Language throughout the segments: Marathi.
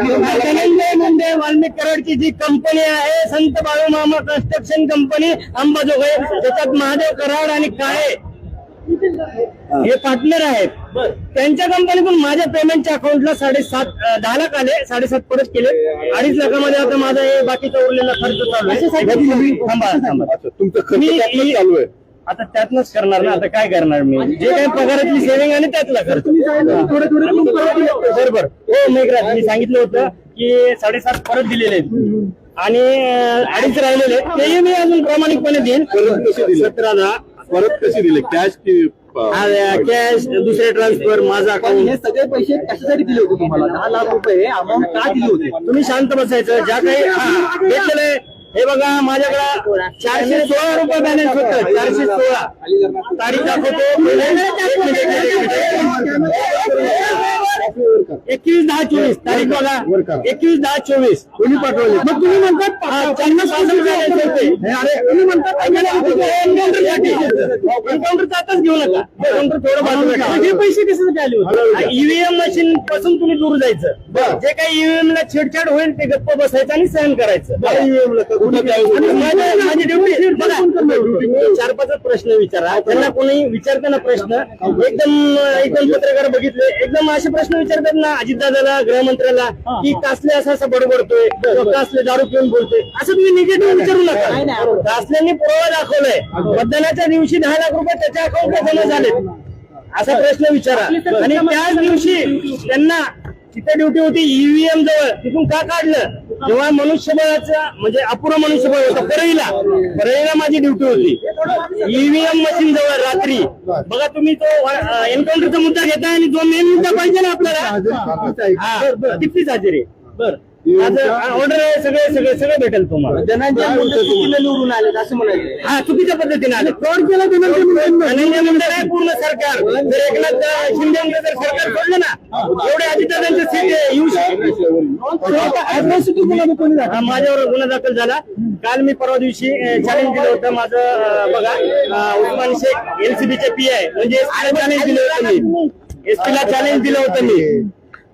धनंजय मुंडे वाल्मिक कराडची जी कंपनी आहे संत बाळूमामा कन्स्ट्रक्शन कंपनी अंबाजोगाई. त्याच्यात महादेव कराड आणि काळे हे पार्टनर आहेत. त्यांच्या कंपनीतून माझ्या पेमेंटच्या अकाउंटला साडेसात दहा लाख आले. साडेसात परत केले. अडीच लाखामध्ये आता माझा हे बाकीचा उरलेला खर्च चालू आहे. थांबा थांबा. तुमचं खर्च चालू आहे. आता त्यातनच करणार ना आता काय करणार मी? जे काही पगारातली सेव्हिंग आणि त्यातला खर्च बरोबर. हो मेघराज मी सांगितलं होतं की साडेसात परत दिलेले आहेत. आणि अडीच राहिलेले आहेत. तेही मी अजून प्रामाणिकपणे देईन. परत कसे दिले? सतरा दहा. परत कसे दिले? कॅश कॅश दुसरे ट्रान्सफर माझा पण हे अकाउंट सगळे पैसे कशासाठी दिले होते तुम्हाला? दहा लाख रुपये अमाऊंट का दिली होती? तुम्ही शांत बसायचं. ज्या काही घेतलेलं आहे. हे बघा माझ्याकडे चारशे सोळा रुपये बॅलन्स होतं. चारशे सोळा. तारीख दाखवतो. एकवीस दहा चोवीस. तारीख बघा. एकवीस दहा चोवीस. कोणी पाठवले. मग तुम्ही म्हणतात पन्नासपासून अरे तुम्ही म्हणतात एन्काउंटरचा आताच घेऊ नका. एन्काउंटर थोडं बाजूला हे पैसे कशासाठी आले होते? ईव्हीएम मशीन पासून तुम्ही दूर जायचं. जे काही ईव्हीएम ला छेडछाड होईल ते गप्प बसायचं आणि सहन करायचं. आणि माझी ड्युटी बघा चार पाच प्रश्न विचारा. त्यांना कोणी विचारताना प्रश्न. एकदम एकदम पत्रकार बघितले. एकदम असे प्रश्न विचारतात ना अजितदादाला गृहमंत्र्याला की कासले असं असं बडबडतोय कासले दारू पिऊन बोलतोय. असं तुम्ही निगेटिव्ह विचारू नका. कासल्यांनी पुरावा दाखवलाय. मतदानाच्या दिवशी दहा लाख रुपये त्याच्या अकाउंटला जमा झाले असा प्रश्न विचारा. आणि त्याच दिवशी त्यांना तिथे ड्युटी होती ईव्हीएम जवळ. तिथून का काढलं? जेव्हा मनुष्यबळाचा म्हणजे अपुरं मनुष्यबळ होतं परळीला. परळीला माझी ड्युटी होती. ईव्हीएम मशीन जवळ रात्री. बघा तुम्ही तो एन्काउंटरचा मुद्दा घेताय आणि जो मेन मुद्दा पाहिजे ना आपल्याला. हा कितीच हजेरी बर. ऑर्डर आहे सगळे सगळे सगळे भेटेल तुम्हाला. धनंजय मुंडे चुकीने निवडून आले असं म्हणायचं. हा चुकीच्या पद्धतीने आले. फ्रॉड केला धनंजय मुंडे धनंजय मुंडे नाही पूर्ण सरकार? जर एकनाथ शिंदे मुंडे जर सरकार सोडलं ना एवढे अजितदादांचे सीट येऊ शकते हा, माझ्यावर गुन्हा दाखल झाला. काल मी परवा दिवशी चॅलेंज दिलं होतं माझं बघा उस्मान शेख एलसीबीचे पी आहे म्हणजे चॅलेंज दिलं होतं मी. एसपीला चॅलेंज दिलं होतं मी.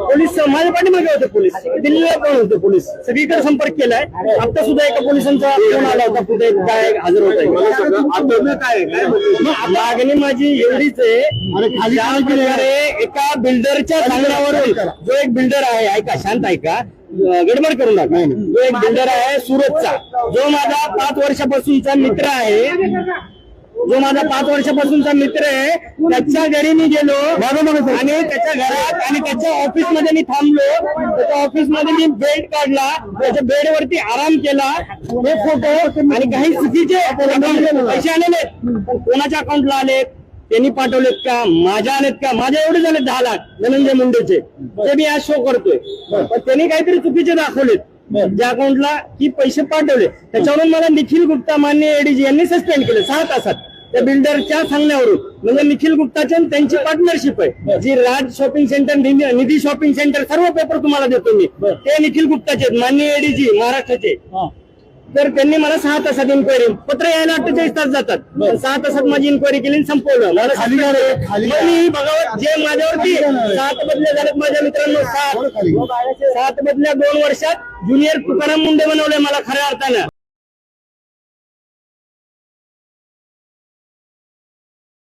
पोलीस माझ्या पाठीमागे होते पोलीस. दिल्लीला पण होते पोलीस. सगळीकडे संपर्क केलाय. आता सुद्धा एका पोलिसांचा फोन आला होता कुठे काय हजर होत? मागणी माझी एवढीच आहे प्रकारे एका बिल्डरच्या सांगण्यावरून जो एक बिल्डर आहे ऐका शांत ऐका गडबड करू नका. जो एक बिल्डर आहे सुरतचा जो माझा पाच वर्षापासूनचा मित्र आहे जो माझा पाच वर्षापासूनचा मित्र आहे त्याच्या घरी मी गेलो. आणि त्याच्या घरात आणि त्याच्या ऑफिसमध्ये मी थांबलो. त्याच्या ऑफिसमध्ये मी बेड काढला. त्याच्या बेड वरती आराम केला. हे फोटो आणि काही चुकीचे पैसे आलेले कोणाच्या अकाउंटला आलेत? त्यांनी पाठवलेत का? माझ्या आलेत का? माझ्या एवढे झाले दहा लाख धनंजय मुंडेचे. ते मी आज शो करतोय. पण त्यांनी काहीतरी चुकीचे दाखवलेत. ज्या अकाउंटला की पैसे पाठवले. त्याच्यावरून मला निखिल गुप्ता मान्य एडीजी यांनी सस्पेंड केलं. सहा तासात. त्या बिल्डरच्या सांगण्यावरून. म्हणजे निखिल गुप्ताची आणि त्यांची पार्टनरशिप आहे. जी Raj shopping centre Nidhi Nidhi shopping centre सर्व पेपर तुम्हाला देतो मी. ते निखिल गुप्ताचे आहेत मान्य एडीजी महाराष्ट्राचे. तर त्यांनी मला सहा तासात इन्क्वायरी पत्र यायला अठ्ठेचाळीस तास जातात. सहा तासात माझी इन्क्वायरी केली संपवलं. मला मी बघावं जे माझ्यावरती सात बदल्या झाल्यात माझ्या मित्रांनो सात. सात बदल्या दोन वर्षात ज्युनियर तुकाराम मुंडे बनवले मला खऱ्या अर्थानं.